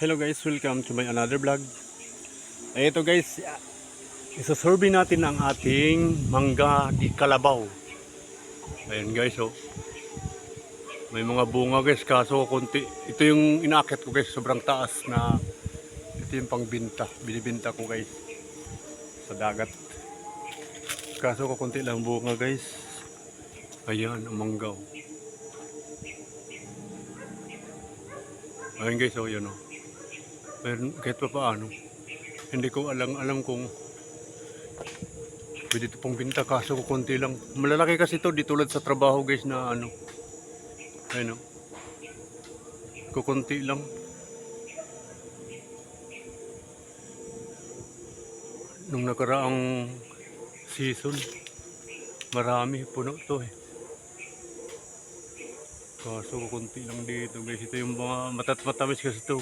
Hello guys, welcome to my another vlog. Eh, Ito guys, isasurvey natin ang ating mangga di kalabaw. Ayan guys, oh. May mga bunga guys, kaso konti. Ito yung inaakit ko guys, sobrang taas na ito yung pangbinta. Binibinta ko guys sa dagat. Kaso ko konti lang bunga guys. Ayan, ang mangga. oh. Ayan guys, oh, yun oh. Meron, kahit pa paano. Hindi ko alam, alam kung pwede ito pong binta kaso ko konti lang. Malalaki kasi ito, di tulad sa trabaho guys na ano. Ayun oh. Kukunti lang. Nung nakaraang season, marami puno to eh. Kaso kukunti lang dito guys. Ito yung mga matat kasi ito.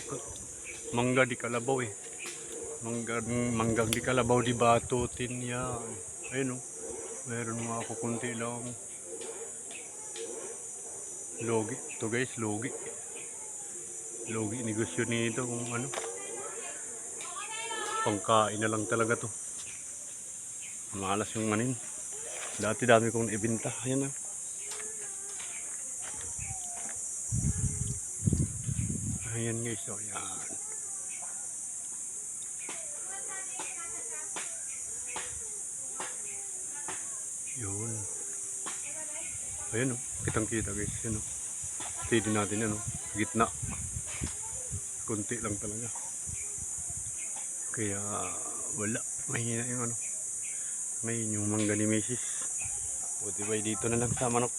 Mangga di kalabaw eh. Mangga, manggang di kalabaw di batutin yan. Ayun oh. Meron mga kukunti lang. Logi. Ito guys, logi. Logi negosyo nito kung ano. Pangkain na lang talaga to. Malas yung manin. Dati dami kong ibinta. Ayan na. Ayan guys, oh yan. Yun. Ayan oh, kitang kita guys, yan oh. Steady natin yan oh, gitna. Kunti lang talaga. Kaya wala, mahina yung ano. May yung Macy's. Buti ba dito na lang sa manok.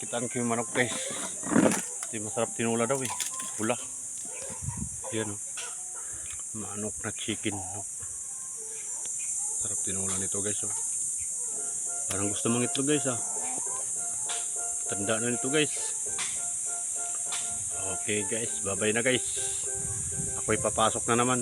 Kitaan ko yung manok guys. Hindi masarap tinula daw eh. Pula. Yan oh. Manok na chicken. Sarap tinula nito guys oh. Parang gusto mang itlog guys ah. Tanda na nito guys. Okay guys, bye na guys. Ako'y papasok na naman.